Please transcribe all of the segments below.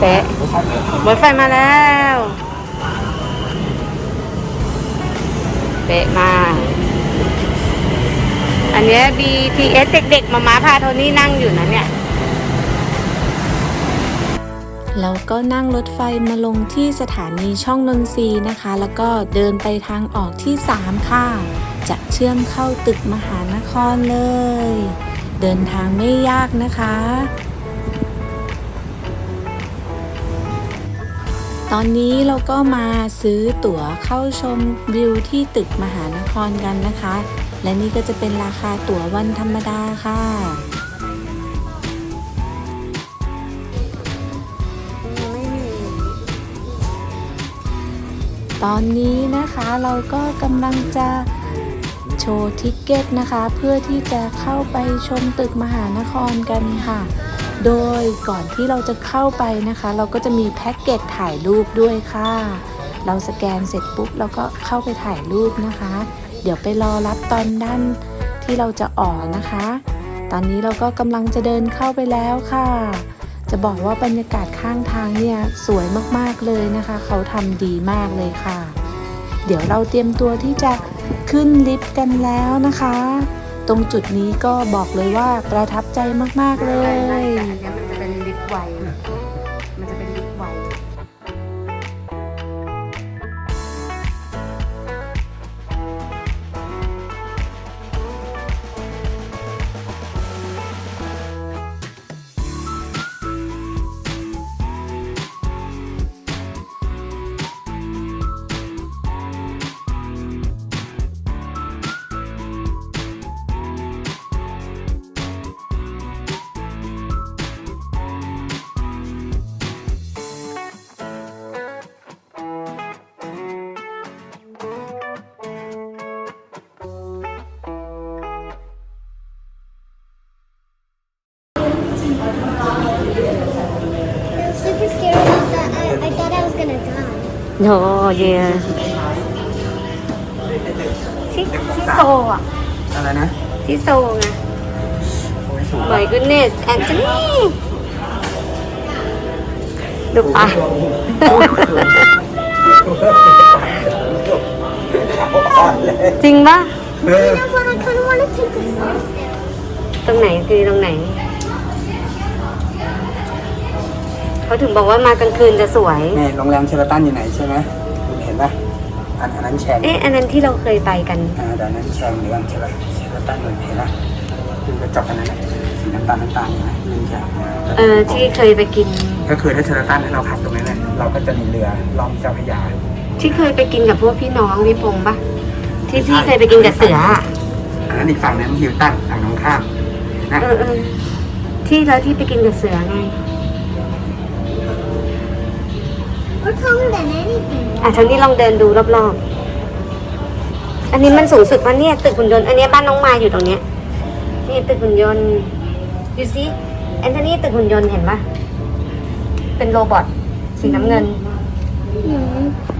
เป๊ะรถไฟมาแล้ว เป๊ะมากอันเนี้ย BTS เด็กๆ มาม้าพาโทนี่นั่งอยู่นะเนี่ย แล้วก็นั่งรถไฟมาลงที่สถานีช่องนนทรีนะคะ แล้วก็เดินไปทางออกที่ 3 ค่ะ จะเชื่อมเข้าตึกมหานครเลย เดินทางไม่ยากนะคะ ตอนนี้เราก็มาซื้อตั๋วเข้าชมวิวที่ตึกมหานครกันนะคะ และนี่ก็จะเป็นราคาตั๋ววันธรรมดาค่ะตอนนี้นะคะเราก็กำลังจะโชว์ทิกเก็ตนะคะ เพื่อที่จะเข้าไปชมตึกมหานครกันค่ะ โดยก่อนที่เราจะเข้าไปนะคะ เราก็จะมีแพ็กเกจถ่ายรูปด้วยค่ะ เราสแกนเสร็จปุ๊บเราก็เข้าไปถ่ายรูปนะคะ เดี๋ยวไปรอรับตอนด้านที่เราจะออกนะคะ ตอนนี้เราก็กำลังจะเดินเข้าไปแล้วค่ะ จะบอกว่าบรรยากาศข้างทางเนี่ยสวยมากๆเลยนะคะ เขาทำดีมากเลยค่ะ เดี๋ยวเราเตรียมตัวที่จะขึ้นลิฟต์กันแล้วนะคะ ตรงจุดนี้ก็บอกเลยว่าประทับใจมาก ๆ เลย อันนี้มันจะเป็นลิฟต์ไวมั โนเยที่ที่โซอะ อะไรนะที่โซไง โอ้ยสูง My goodness Anthony ดูปะจริงปะ เออ You know what? I kind of want to take this off. ตรงไหนคือตรงไหน เขาถึงบอกว่ามากลางคืนจะสวย นี่โรงแรมเชลตันอยู่ไหนใช่ไหมคุณเห็นปะอันอันนั้นแชงเอ๊ะอันนั้นที่เราเคยไปกันอ่าเดี๋ยวนั้นแชงหรืออันเชลเชลตันอยู่เห็นปะคือกระจกอันนั้นน่ะสีน้ำตาลน้ำตาลนี่นะนั่นแชงเออที่เคยไปกิน ก็คือถ้าเชลตันถ้าเราขับตรงนั้นเนี่ยเราก็จะมีเรือล่องเจ้าพระยาที่เคยไปกินกับพวกพี่น้องพี่พงษ์ปะที่ที่เคยไปกินกับเสืออะอันนั้นอีกฝั่งนึงฮิลตันฝั่งตรงข้ามนะเออเออที่แล้วที่ไปกินกับเสือไง We're taller than anything. อะทางนี้ลองเดินดูรอบๆ อันนี้มันสูงสุดปะเนี่ยตึกหุ่นยนต์ อันเนี้ยบ้านน้องมายอยู่ตรงเนี้ย นี่ตึกหุ่นยนต์ ดูสิแอนโทนีตึกหุ่นยนต์เห็นปะเป็นโรบอทสีน้ำเงิน I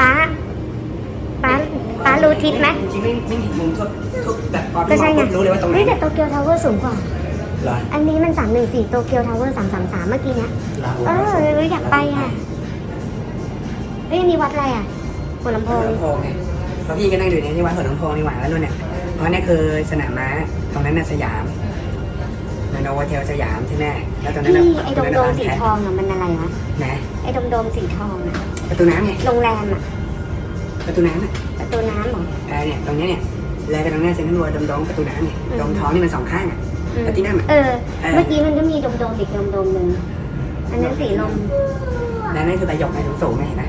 ป้าป้าป้ารู้ทิศไหมจริงๆไม่ไม่เห็นมุมทุกทุกแบบพอก็พี่มใช่องไงปุ๊บรู้เลยว่าตรงไหนเฮ้ยแต่โตเกียวทาวเวอร์สูงกว่า เหรออันนี้มันสามหนึ่งสี่โตเกียวทาวเวอร์สามสามสามเมื่อกี้เนี้ย เหรอเออเลยอยากไปอะเฮ้ยอันนี่วัดอะไรอะหัวลำโพหัวงลำโพงเนี่ยเพราะพี่ก็นั่งอยู่ในที่วัดหัวลำโพงนี่หว่าแล้วนู่นเนี่ยเพราะเนี่ยคือสนามม้าตรงนั้นน่ะสยาม ในโนวเทลสยามใช่ไหมแล้วตรงนั้นที่น่ะไอ้ตโดรงมนั้นโดน่ะมบางสีแคทองอะมันอะไรวะนะไอ้โดมโดมสีทองอะประตูน้ำไงโรงแรมอะประตูน้ำอะประตูน้ำเหรอเออเนี่ยตรงเนี้ยเนี่ยเลยไปตรงเนี้ยเซ็นทรัลเวิลด์ดมๆประตูน้ำเนี่ยอืมดมท้องนี่มันสองข้างอะอืมแล้วที่นั่นอะเออเออ เมื่อกี้มันก็มีโดมโดมๆอีกโดมโดมๆหนึ่งอันนั้นสีลมแล้วนั่นคือใบหยกไงสูงๆไงเห็นไหม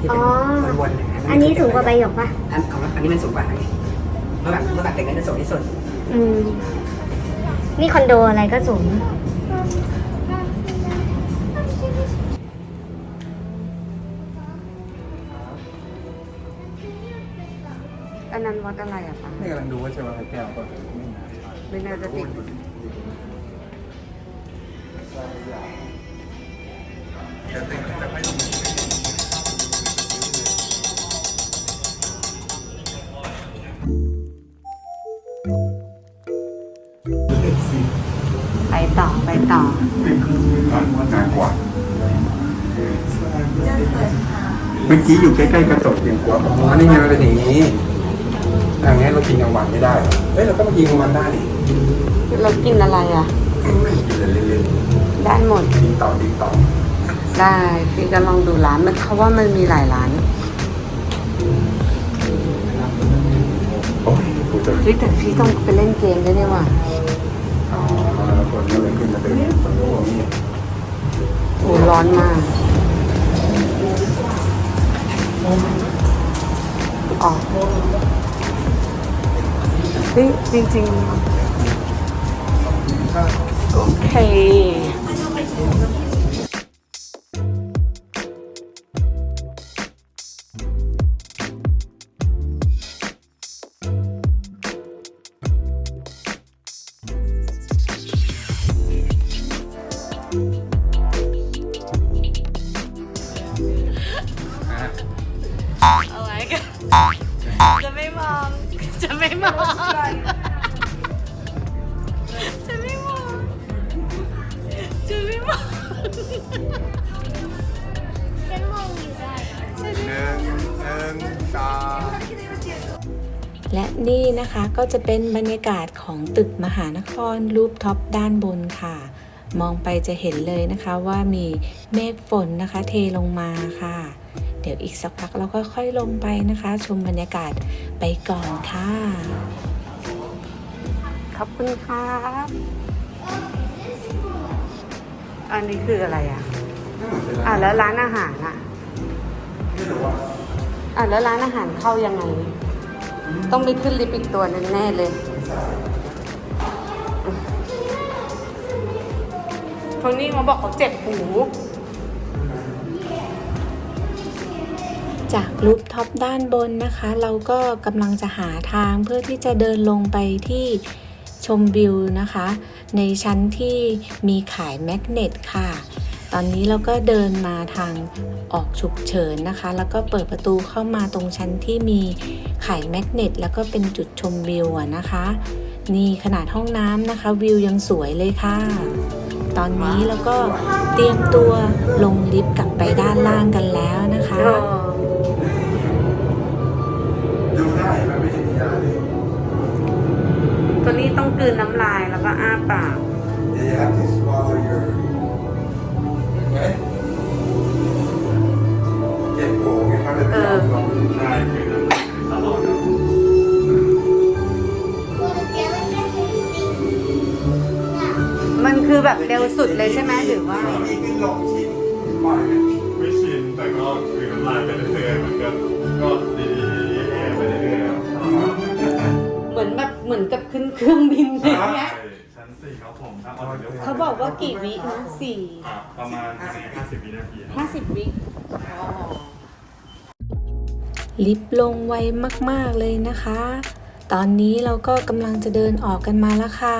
ที่เป็นอ๋อวนๆเยอันนี้สูงกว่าใบหยกปะอันของอันนี้มันสูงกว่าไงเมื่อแบบเมื่อแบบตึกนั้นจะสูงที่สุดอืม นี่คอนโดอะไรก็สูง อันนั้นวัดอะไรอะคะนี่กำลังดูว่าจะว่าแก้วก็ไม่น่าจะติด ต่อไปต่อ นานกว่าเมื่อกี้อยู่ใกล้ๆกระจกอย่างกว่าอ๋อนี่ไงมันเป็นอย่างนี้อันนี้เรากินกลางวันไม่ได้เฮ้ยเราก็มากินกลางวันได้ดิเรากินอะไรอะไม่กินเล่นได้หมด ๆกินต่อกินต่อได้พี่ก็ลองดูร้านมันเขาว่ามันมีหลายร้านโอ้ยกูจะเฮ้ยแต่พี่ต้องไปเล่นเกมด้วยเนี่ยว่ะอ๋อแล้วค นก็เลยขึ้นมาเดินโอ้ร้อนมาก อ๋อจริงจริงโอเค ไม่มองจะไม่มองจะไม่มองฉันมองอยู่ได้หนึ่งหนึ่งสองและนี่นะคะก็จะเป็นบรรยากาศของตึกมหานครรูปท็อปด้านบนค่ะ มองไปจะเห็นเลยนะคะว่ามีเมฆฝนนะคะเทลงมาค่ะ ดี๋ยวอีกสักพักเราก็ค่อยลงไปนะคะ ชมบรรยากาศไปก่อนค่ะ ขอบคุณครับ อันนี้คืออะไรอะ อะแล้วร้านอาหารอะ อะแล้วร้านอาหารเข้ายังไง ต้องมีขึ้นลิฟต์อีกตัวหนึงแน่เลยคนนี้มาบอกเขาเจ็บหู จากรูปท็อปด้านบนนะคะ เราก็กำลังจะหาทางเพื่อที่จะเดินลงไปที่ชมวิวนะคะ ในชั้นที่มีขายแมกเนตค่ะ ตอนนี้เราก็เดินมาทางออกฉุกเฉินนะคะ แล้วก็เปิดประตูเข้ามาตรงชั้นที่มีขายแมกเนตแล้วก็เป็นจุดชมวิวนะคะ นี่ขนาดห้องน้ำนะคะ วิวยังสวยเลยค่ะ ตอนนี้เราก็เตรียมตัวลงลิฟต์กลับไปด้านล่างกันแล้วนะคะ กลืนน้ำลายแล้วก็อ้าปาก You have to swallow your okay เจ็บหัวไงเขาเลยไม่ยอมลงใช่คือตลอดมันคือแบบเร็วสุดเลยใช่ไหมหรือว่า มีขึ้นลงชินปล่อยไหม ไม่ชินแต่ก็คือน้ำลายไปเรื่อยๆเหมือนกันก็ มือนกับขึ้นเครื่องบินอะไรเงี้ยชั้นสี่ครับผมถ้าออนเดี๋ยวเขาบอกว่ากี่วินะสี่อะประมาณสี่ห้าสิบวินาทีครับ ห้าสิบวิอ๋อ ลิฟต์ลงไวมาก ๆ เลยนะคะ ตอนนี้เราก็กำลังจะเดินออกกันมาแล้วค่ะ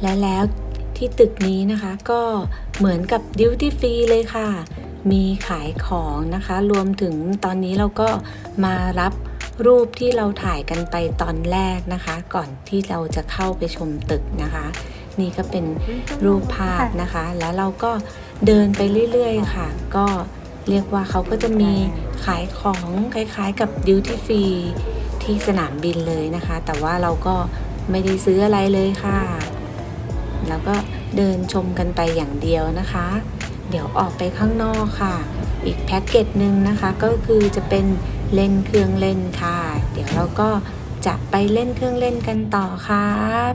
และแล้วที่ตึกนี้นะคะก็เหมือนกับดิวตี้ฟรีเลยค่ะ มีขายของนะคะ รวมถึงตอนนี้เราก็มารับ รูปที่เราถ่ายกันไปตอนแรกนะคะ ก่อนที่เราจะเข้าไปชมตึกนะคะ นี่ก็เป็นรูปภาพนะคะ แล้วเราก็เดินไปเรื่อยๆค่ะ ก็เรียกว่าเขาก็จะมีขายของคล้ายๆกับดิวตี้ฟรีที่สนามบินเลยนะคะ แต่ว่าเราก็ไม่ได้ซื้ออะไรเลยค่ะ แล้วก็เดินชมกันไปอย่างเดียวนะคะ เดี๋ยวออกไปข้างนอกค่ะ อีกแพ็กเกจหนึ่งนะคะก็คือจะเป็น เล่นเครื่องเล่นค่ะ เดี๋ยวเราก็จะไปเล่นเครื่องเล่นกันต่อครับ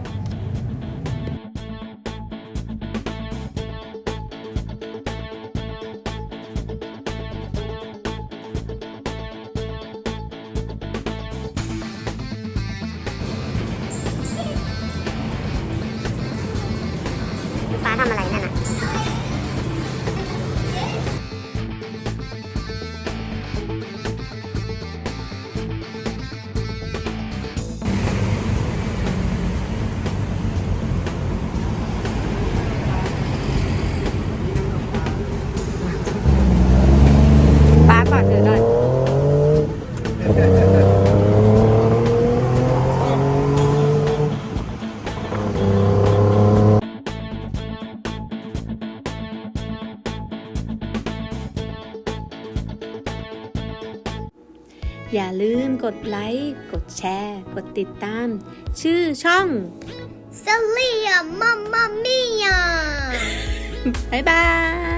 อย่าลืมกดไลค์ กดแชร์ กดติดตาม ชื่อช่อง Celia Mamma Mia! บ๊ายบาย